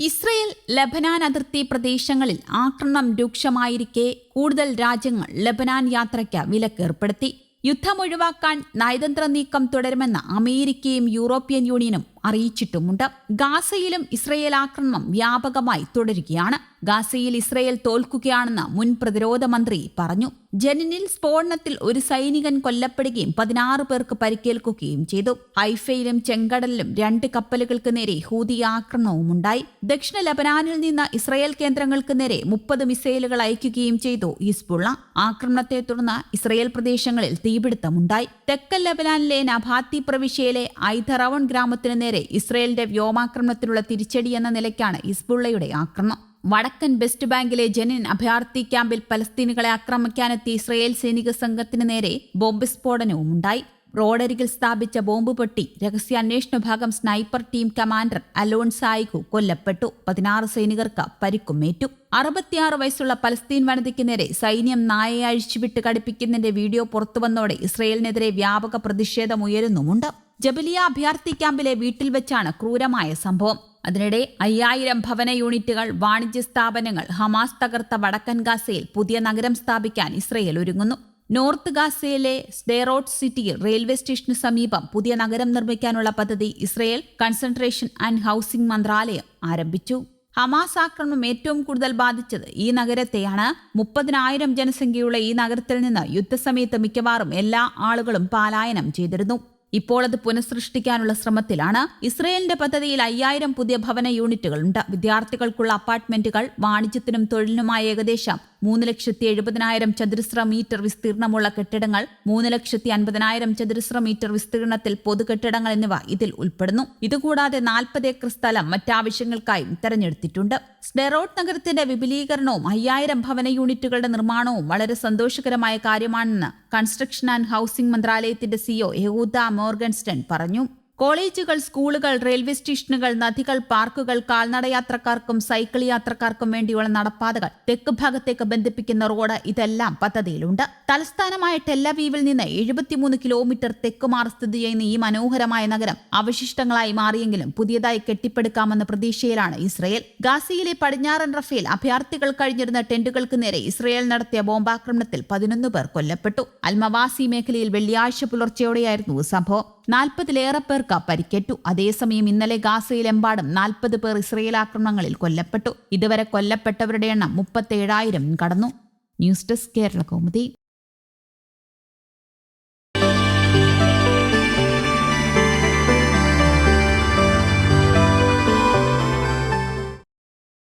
Israel Lebanon അതിർത്തി പ്രദേശങ്ങളിൽ ആക്രമണം രൂക്ഷമായിരിക്കെ കൂടുതൽ രാജ്യങ്ങൾ ലബനാൻ യാത്രയ്ക്ക് വിലക്കേർപ്പെടുത്തി യുദ്ധം ഒഴിവാക്കാൻ നയതന്ത്ര നീക്കം തുടരുമെന്ന് അമേരിക്കയും യൂറോപ്യൻ യൂണിയനും അറിയിച്ചിട്ടുമുണ്ട്. ഗാസയിലും ഇസ്രയേൽ ആക്രമണം വ്യാപകമായി തുടരുകയാണ്. ഗാസയിൽ ഇസ്രയേൽ തോൽക്കുകയാണെന്ന് മുൻ പ്രതിരോധ മന്ത്രി പറഞ്ഞു. ജനിനിൽ സ്ഫോടനത്തിൽ ഒരു സൈനികൻ കൊല്ലപ്പെടുകയും പതിനാറ് പേർക്ക് പരിക്കേൽക്കുകയും ചെയ്തു. ഹൈഫയിലും ചെങ്കടലിലും രണ്ട് കപ്പലുകൾക്ക് നേരെ ഹൂതി ആക്രമണവുമുണ്ടായി. ദക്ഷിണ ലബനാനിൽ നിന്ന് ഇസ്രയേൽ കേന്ദ്രങ്ങൾക്ക് നേരെ മുപ്പത് മിസൈലുകൾ അയക്കുകയും ചെയ്തു ഈസ്ബുള്ള ആക്രമണത്തെ തുടർന്ന് ഇസ്രയേൽ പ്രദേശങ്ങളിൽ തീപിടുത്തമുണ്ടായി. തെക്കൻ ലബനാനിലെ നഭാത്തി പ്രവിശ്യയിലെ ഐധറവൺ ഗ്രാമത്തിന് നേരെ ഇസ്രയേലിന്റെ വ്യോമാക്രമണത്തിനുള്ള തിരിച്ചടി എന്ന നിലയ്ക്കാണ് ഹിസ്ബുള്ളയുടെ ആക്രമണം. വടക്കൻ വെസ്റ്റ് ബാങ്കിലെ ജനിൻ അഭയാർത്ഥി ക്യാമ്പിൽ പലസ്തീനുകളെ ആക്രമിക്കാനെത്തിയ ഇസ്രയേൽ സൈനിക സംഘത്തിന് നേരെ ബോംബ് സ്ഫോടനവും ഉണ്ടായി. റോഡരികിൽ സ്ഥാപിച്ച ബോംബ് പൊട്ടി രഹസ്യാന്വേഷണ വിഭാഗം സ്നൈപ്പർ ടീം കമാൻഡർ അലോൺ സായിഖു കൊല്ലപ്പെട്ടു. പതിനാറ് സൈനികർക്ക് പരിക്കുമേറ്റു. അറുപത്തിയാറ് വയസ്സുള്ള പലസ്തീൻ വനിതയ്ക്ക് നേരെ സൈന്യം നായയെ അഴിച്ചുവിട്ട് കടുപ്പിക്കുന്നതിന്റെ വീഡിയോ പുറത്തുവന്നോടെ ഇസ്രയേലിനെതിരെ വ്യാപക പ്രതിഷേധമുയരുന്നുമുണ്ട് ജബലിയ അഭയാർത്ഥി ക്യാമ്പിലെ വീട്ടിൽ വെച്ചാണ് ക്രൂരമായ സംഭവം. അതിനിടെ അയ്യായിരം ഭവന യൂണിറ്റുകൾ വാണിജ്യ സ്ഥാപനങ്ങൾ ഹമാസ് തകർത്ത വടക്കൻ ഗാസയിൽ പുതിയ നഗരം സ്ഥാപിക്കാൻ ഇസ്രയേൽ ഒരുങ്ങുന്നു. നോർത്ത് ഗാസയിലെ സ്ഡേറോട്ട് സിറ്റിയിൽ റെയിൽവേ സ്റ്റേഷന് സമീപം പുതിയ നഗരം നിർമ്മിക്കാനുള്ള പദ്ധതി ഇസ്രയേൽ കൺസെൻട്രേഷൻ ആൻഡ് ഹൌസിംഗ് മന്ത്രാലയം ആരംഭിച്ചു. ഹമാസ് ആക്രമണം ഏറ്റവും കൂടുതൽ ബാധിച്ചത് ഈ നഗരത്തെയാണ്. മുപ്പതിനായിരം ജനസംഖ്യയുള്ള ഈ നഗരത്തിൽ നിന്ന് യുദ്ധസമയത്ത് മിക്കവാറും എല്ലാ ആളുകളും പലായനം ചെയ്തിരുന്നു. ഇപ്പോൾ അത് പുനഃസൃഷ്ടിക്കാനുള്ള ശ്രമത്തിലാണ്. ഇസ്രയേലിന്റെ പദ്ധതിയിൽ അയ്യായിരം പുതിയ ഭവന യൂണിറ്റുകളുണ്ട് വിദ്യാർത്ഥികൾക്കുള്ള അപ്പാർട്ട്മെന്റുകൾ വാണിജ്യത്തിനും തൊഴിലിനുമായി ഏകദേശം മൂന്ന് ലക്ഷത്തി എഴുപതിനായിരം ചതുരശ്ര മീറ്റർ വിസ്തീർണമുള്ള കെട്ടിടങ്ങൾ മൂന്ന് ലക്ഷത്തി അൻപതിനായിരം ചതുരശ്ര മീറ്റർ വിസ്തീർണത്തിൽ പൊതുകെട്ടിടങ്ങൾ എന്നിവ ഇതിൽ ഉൾപ്പെടുന്നു. ഇതുകൂടാതെ നാൽപ്പത് ഏക്കർ സ്ഥലം മറ്റാവശ്യങ്ങൾക്കായും തെരഞ്ഞെടുത്തിട്ടുണ്ട്. സ്ഡെറോട്ട് നഗരത്തിന്റെ വിപുലീകരണവും അയ്യായിരം ഭവന യൂണിറ്റുകളുടെ നിർമ്മാണവും വളരെ സന്തോഷകരമായ കാര്യമാണെന്ന് കൺസ്ട്രക്ഷൻ ആൻഡ് ഹൌസിംഗ് മന്ത്രാലയത്തിന്റെ സിഒ യഹൂദ മോർഗൻസ്റ്റൺ പറഞ്ഞു. കോളേജുകൾ സ്കൂളുകൾ റെയിൽവേ സ്റ്റേഷനുകൾ നദികൾ പാർക്കുകൾ കാൽനടയാത്രക്കാർക്കും സൈക്കിൾ യാത്രക്കാർക്കും വേണ്ടിയുള്ള നടപ്പാതകൾ തെക്ക് ഭാഗത്തേക്ക് ബന്ധിപ്പിക്കുന്ന റോഡ് ഇതെല്ലാം പദ്ധതിയിലുണ്ട്. തലസ്ഥാനമായ ടെല്ലവീവിൽ നിന്ന് എഴുപത്തിമൂന്ന് കിലോമീറ്റർ തെക്കുമാർ സ്ഥിതി ചെയ്യുന്ന ഈ മനോഹരമായ നഗരം അവശിഷ്ടങ്ങളായി മാറിയെങ്കിലും പുതിയതായി കെട്ടിപ്പടുക്കാമെന്ന പ്രതീക്ഷയിലാണ് ഇസ്രയേൽ. ഗാസിയിലെ പടിഞ്ഞാറൻ റഫേൽ അഭയാർത്ഥികൾ കഴിഞ്ഞിരുന്ന ടെന്റുകൾക്ക് നേരെ ഇസ്രയേൽ നടത്തിയ ബോംബാക്രമണത്തിൽ പതിനൊന്ന് പേർ കൊല്ലപ്പെട്ടു. അൽമവാസി മേഖലയിൽ വെള്ളിയാഴ്ച പുലർച്ചെയോടെയായിരുന്നു സംഭവം. നാൽപ്പതിലേറെ പേർക്ക് പരിക്കേറ്റു. അതേസമയം ഇന്നലെ ഗാസയിലെമ്പാടും നാൽപ്പത് പേർ ഇസ്രയേൽ ആക്രമണങ്ങളിൽ കൊല്ലപ്പെട്ടു. ഇതുവരെ കൊല്ലപ്പെട്ടവരുടെ എണ്ണം മുപ്പത്തേഴായിരം കടന്നു. News desk Kerala Kaumudi.